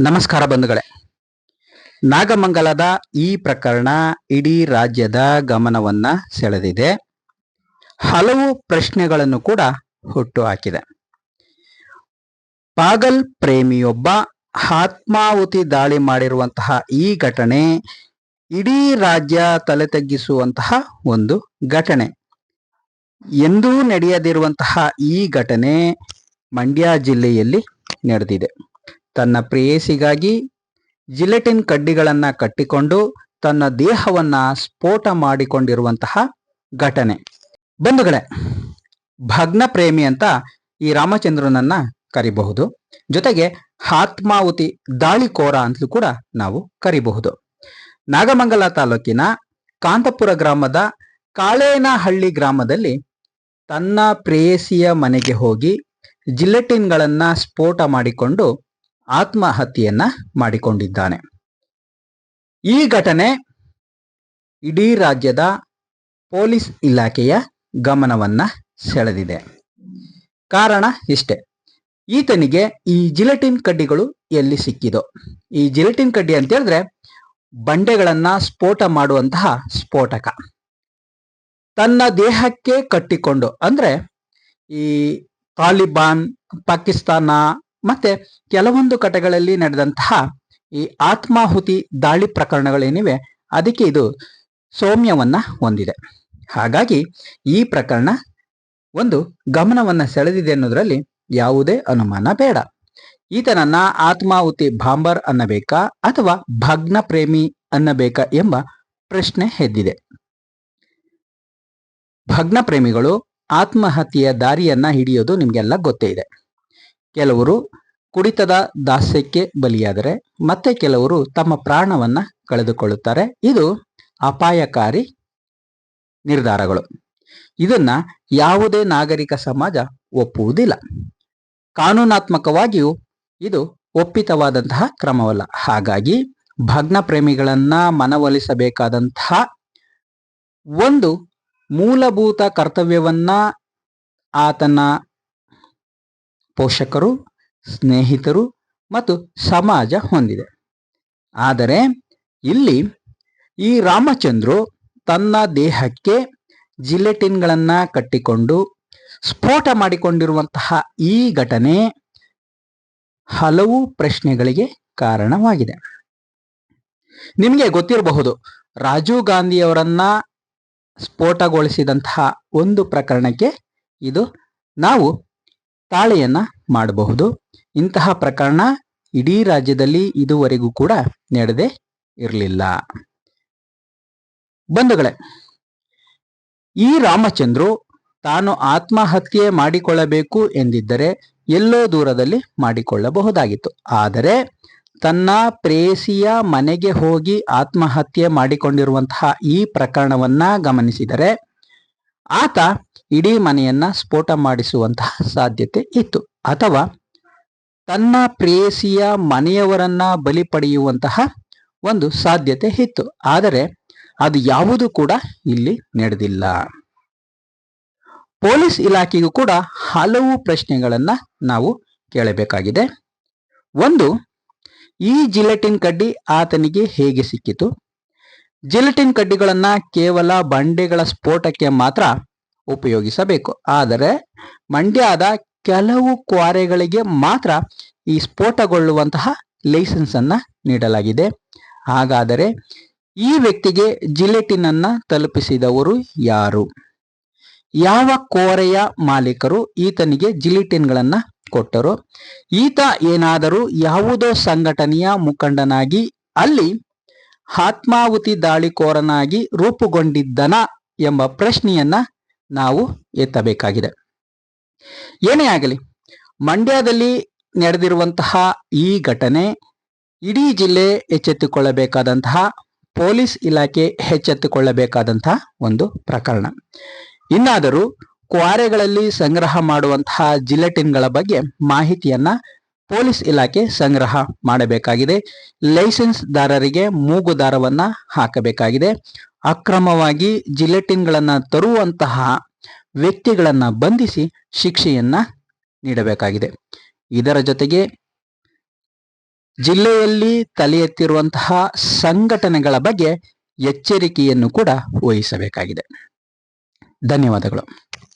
ನಮಸ್ಕಾರ ಬಂಧುಗಳೇ. ನಾಗಮಂಗಲದ ಈ ಪ್ರಕರಣ ಇಡೀ ರಾಜ್ಯದ ಗಮನವನ್ನ ಸೆಳೆದಿದೆ. ಹಲವು ಪ್ರಶ್ನೆಗಳನ್ನು ಕೂಡ ಹುಟ್ಟು ಹಾಕಿದೆ. ಪಾಗಲ್ ಪ್ರೇಮಿಯೊಬ್ಬ ಆತ್ಮಾಹುತಿ ದಾಳಿ ಮಾಡಿರುವಂತಹ ಈ ಘಟನೆ ಇಡೀ ರಾಜ್ಯ ತಲೆ ತಗ್ಗಿಸುವಂತಹ ಒಂದು ಘಟನೆ. ಎಂದೂ ನಡೆಯದಿರುವಂತಹ ಈ ಘಟನೆ ಮಂಡ್ಯ ಜಿಲ್ಲೆಯಲ್ಲಿ ನಡೆದಿದೆ. ತನ್ನ ಪ್ರೇಯಸಿಗಾಗಿ ಜಿಲೆಟಿನ್ ಕಡ್ಡಿಗಳನ್ನ ಕಟ್ಟಿಕೊಂಡು ತನ್ನ ದೇಹವನ್ನ ಸ್ಫೋಟ ಮಾಡಿಕೊಂಡಿರುವಂತಹ ಘಟನೆ. ಬಂಧುಗಳೇ ಭಗ್ನ ಪ್ರೇಮಿ ಅಂತ ಈ ರಾಮಚಂದ್ರನನ್ನ ಕರಿಬಹುದು. ಜೊತೆಗೆ ಆತ್ಮಾಹುತಿ ದಾಳಿಕೋರ ಅಂತಲೂ ಕೂಡ ನಾವು ಕರಿಬಹುದು. ನಾಗಮಂಗಲ ತಾಲೂಕಿನ ಕಾಂತಪುರ ಗ್ರಾಮದ ಕಾಳೇನಹಳ್ಳಿ ಗ್ರಾಮದಲ್ಲಿ ತನ್ನ ಪ್ರೇಯಸಿಯ ಮನೆಗೆ ಹೋಗಿ ಜಿಲೆಟಿನ್ಗಳನ್ನ ಸ್ಫೋಟ ಮಾಡಿಕೊಂಡು ಆತ್ಮಹತ್ಯೆಯನ್ನ ಮಾಡಿಕೊಂಡಿದ್ದಾನೆ. ಈ ಘಟನೆ ಇಡೀ ರಾಜ್ಯದ ಪೊಲೀಸ್ ಇಲಾಖೆಯ ಗಮನವನ್ನ ಸೆಳೆದಿದೆ. ಕಾರಣ ಇಷ್ಟೆ. ಈತನಿಗೆ ಈ ಜಿಲೆಟಿನ್ ಕಡ್ಡಿಗಳು ಎಲ್ಲಿ ಸಿಕ್ಕಿದೋ. ಈ ಜಿಲೆಟಿನ್ ಕಡ್ಡಿ ಅಂತ ಹೇಳಿದ್ರೆ ಬಂಡೆಗಳನ್ನ ಸ್ಫೋಟ ಮಾಡುವಂತಹ ಸ್ಫೋಟಕ. ತನ್ನ ದೇಹಕ್ಕೆ ಕಟ್ಟಿಕೊಂಡು ಅಂದ್ರೆ ಈ ತಾಲಿಬಾನ್, ಪಾಕಿಸ್ತಾನ ಮತ್ತೆ ಕೆಲವೊಂದು ಕಟಗಳಲ್ಲಿ ನಡೆದಂತಹ ಈ ಆತ್ಮಾಹುತಿ ದಾಳಿ ಪ್ರಕರಣಗಳೇನಿವೆ, ಅದಕ್ಕೆ ಇದು ಸೌಮ್ಯವನ್ನ ಹೊಂದಿದೆ. ಹಾಗಾಗಿ ಈ ಪ್ರಕರಣ ಒಂದು ಗಮನವನ್ನ ಸೆಳೆದಿದೆ ಅನ್ನೋದ್ರಲ್ಲಿ ಯಾವುದೇ ಅನುಮಾನ ಬೇಡ. ಈತನನ್ನ ಆತ್ಮಾಹುತಿ ಬಾಂಬರ್ ಅನ್ನಬೇಕಾ ಅಥವಾ ಭಗ್ನ ಪ್ರೇಮಿ ಅನ್ನಬೇಕಾ ಎಂಬ ಪ್ರಶ್ನೆ ಹೆದ್ದಿದೆ ಭಗ್ನ ಪ್ರೇಮಿಗಳು ಆತ್ಮಹತ್ಯೆಯ ದಾರಿಯನ್ನ ಹಿಡಿಯೋದು ನಿಮಗೆಲ್ಲ ಗೊತ್ತೇ ಇದೆ. ಕೆಲವರು ಕುಡಿತದ ದಾಸ್ಯಕ್ಕೆ ಬಲಿಯಾದರೆ ಮತ್ತೆ ಕೆಲವರು ತಮ್ಮ ಪ್ರಾಣವನ್ನ ಕಳೆದುಕೊಳ್ಳುತ್ತಾರೆ. ಇದು ಅಪಾಯಕಾರಿ ನಿರ್ಧಾರಗಳು. ಇದನ್ನ ಯಾವುದೇ ನಾಗರಿಕ ಸಮಾಜ ಒಪ್ಪುವುದಿಲ್ಲ. ಕಾನೂನಾತ್ಮಕವಾಗಿಯೂ ಇದು ಒಪ್ಪಿತವಾದಂತಹ ಕ್ರಮವಲ್ಲ. ಹಾಗಾಗಿ ಭಗ್ನ ಪ್ರೇಮಿಗಳನ್ನ ಮನವೊಲಿಸಬೇಕಾದಂತಹ ಒಂದು ಮೂಲಭೂತ ಕರ್ತವ್ಯವನ್ನ ಆತನ ಪೋಷಕರು, ಸ್ನೇಹಿತರು ಮತ್ತು ಸಮಾಜ ಹೊಂದಿದೆ. ಆದರೆ ಇಲ್ಲಿ ಈ ರಾಮಚಂದ್ರು ತನ್ನ ದೇಹಕ್ಕೆ ಜಿಲೆಟಿನ್ಗಳನ್ನು ಕಟ್ಟಿಕೊಂಡು ಸ್ಫೋಟ ಮಾಡಿಕೊಂಡಿರುವಂತಹ ಈ ಘಟನೆ ಹಲವು ಪ್ರಶ್ನೆಗಳಿಗೆ ಕಾರಣವಾಗಿದೆ. ನಿಮಗೆ ಗೊತ್ತಿರಬಹುದು, ರಾಜೀವ್ ಗಾಂಧಿಯವರನ್ನ ಸ್ಫೋಟಗೊಳಿಸಿದಂತಹ ಒಂದು ಪ್ರಕರಣಕ್ಕೆ ಇದು ನಾವು ತಾಳೆಯನ್ನ ಮಾಡಬಹುದು. ಇಂತಹ ಪ್ರಕರಣ ಇಡೀ ರಾಜ್ಯದಲ್ಲಿ ಇದುವರೆಗೂ ಕೂಡ ನಡೆದೆ ಇರಲಿಲ್ಲ. ಬಂಧುಗಳೇ, ಈ ರಾಮಚಂದ್ರು ತಾನು ಆತ್ಮಹತ್ಯೆ ಮಾಡಿಕೊಳ್ಳಬೇಕು ಎಂದಿದ್ದರೆ ಎಲ್ಲೋ ದೂರದಲ್ಲಿ ಮಾಡಿಕೊಳ್ಳಬಹುದಾಗಿತ್ತು. ಆದರೆ ತನ್ನ ಪ್ರೇಸಿಯ ಮನೆಗೆ ಹೋಗಿ ಆತ್ಮಹತ್ಯೆ ಮಾಡಿಕೊಂಡಿರುವಂತಹ ಈ ಪ್ರಕರಣವನ್ನ ಗಮನಿಸಿದರೆ ಆತ ಇಡೀ ಮನೆಯನ್ನ ಸ್ಫೋಟ ಮಾಡಿಸುವಂತಹ ಸಾಧ್ಯತೆ ಇತ್ತು. ಅಥವಾ ತನ್ನ ಪ್ರೇಯಸಿಯ ಮನೆಯವರನ್ನ ಬಲಿ ಪಡೆಯುವಂತಹ ಒಂದು ಸಾಧ್ಯತೆ ಇತ್ತು. ಆದರೆ ಅದು ಯಾವುದು ಕೂಡ ಇಲ್ಲಿ ನಡೆದಿಲ್ಲ. ಪೊಲೀಸ್ ಇಲಾಖೆಗೂ ಕೂಡ ಹಲವು ಪ್ರಶ್ನೆಗಳನ್ನ ನಾವು ಕೇಳಬೇಕಾಗಿದೆ. ಒಂದು, ಈ ಜಿಲೆಟಿನ್ ಕಡ್ಡಿ ಆತನಿಗೆ ಹೇಗೆ ಸಿಕ್ಕಿತು? ಜಿಲೆಟಿನ್ ಕಡ್ಡಿಗಳನ್ನ ಕೇವಲ ಬಂಡೆಗಳ ಸ್ಫೋಟಕ್ಕೆ ಮಾತ್ರ ಉಪಯೋಗಿಸಬೇಕು. ಆದರೆ ಮಂಡ್ಯದ ಕೆಲವು ಕ್ವಾರೆಗಳಿಗೆ ಮಾತ್ರ ಈ ಸ್ಫೋಟಗೊಳ್ಳುವಂತಹ ಲೈಸೆನ್ಸ್ ಅನ್ನ ನೀಡಲಾಗಿದೆ. ಹಾಗಾದರೆ ಈ ವ್ಯಕ್ತಿಗೆ ಜಿಲೆಟಿನ್ ಅನ್ನ ತಲುಪಿಸಿದವರು ಯಾರು? ಯಾವ ಕೋರೆಯ ಮಾಲೀಕರು ಈತನಿಗೆ ಜಿಲಿಟಿನ್ಗಳನ್ನ ಕೊಟ್ಟರು? ಈತ ಏನಾದರೂ ಯಾವುದೋ ಸಂಘಟನೆಯ ಮುಖಂಡನಾಗಿ ಅಲ್ಲಿ ಆತ್ಮಾಹುತಿ ದಾಳಿಕೋರನಾಗಿ ರೂಪುಗೊಂಡಿದ್ದನ ಎಂಬ ಪ್ರಶ್ನೆಯನ್ನ ನಾವು ಎತ್ತಬೇಕಾಗಿದೆ. ಏನೇ ಆಗಲಿ, ಮಂಡ್ಯದಲ್ಲಿ ನಡೆದಿರುವಂತಹ ಈ ಘಟನೆ ಇಡೀ ಜಿಲ್ಲೆ ಎಚ್ಚೆತ್ತುಕೊಳ್ಳಬೇಕಾದಂತಹ, ಪೊಲೀಸ್ ಇಲಾಖೆ ಎಚ್ಚೆತ್ತುಕೊಳ್ಳಬೇಕಾದಂತಹ ಒಂದು ಪ್ರಕರಣ. ಇನ್ನಾದರೂ ಕ್ವಾರೆಗಳಲ್ಲಿ ಸಂಗ್ರಹ ಮಾಡುವಂತಹ ಜಿಲೆಟಿನ್ಗಳ ಬಗ್ಗೆ ಮಾಹಿತಿಯನ್ನ ಪೊಲೀಸ್ ಇಲಾಖೆ ಸಂಗ್ರಹ ಮಾಡಬೇಕಾಗಿದೆ. ಲೈಸೆನ್ಸ್ ದಾರರಿಗೆ ಮೂಗು ದಾರವನ್ನ ಹಾಕಬೇಕಾಗಿದೆ. ಅಕ್ರಮವಾಗಿ ಜಿಲೆಟಿನ್ಗಳನ್ನ ತರುವಂತಹ ವ್ಯಕ್ತಿಗಳನ್ನು ಬಂಧಿಸಿ ಶಿಕ್ಷೆಯನ್ನ ನೀಡಬೇಕಾಗಿದೆ. ಇದರ ಜೊತೆಗೆ ಜಿಲ್ಲೆಯಲ್ಲಿ ತಲೆ ಎತ್ತಿರುವಂತಹ ಸಂಘಟನೆಗಳ ಬಗ್ಗೆ ಎಚ್ಚರಿಕೆಯನ್ನು ಕೂಡ ವಹಿಸಬೇಕಾಗಿದೆ. ಧನ್ಯವಾದಗಳು.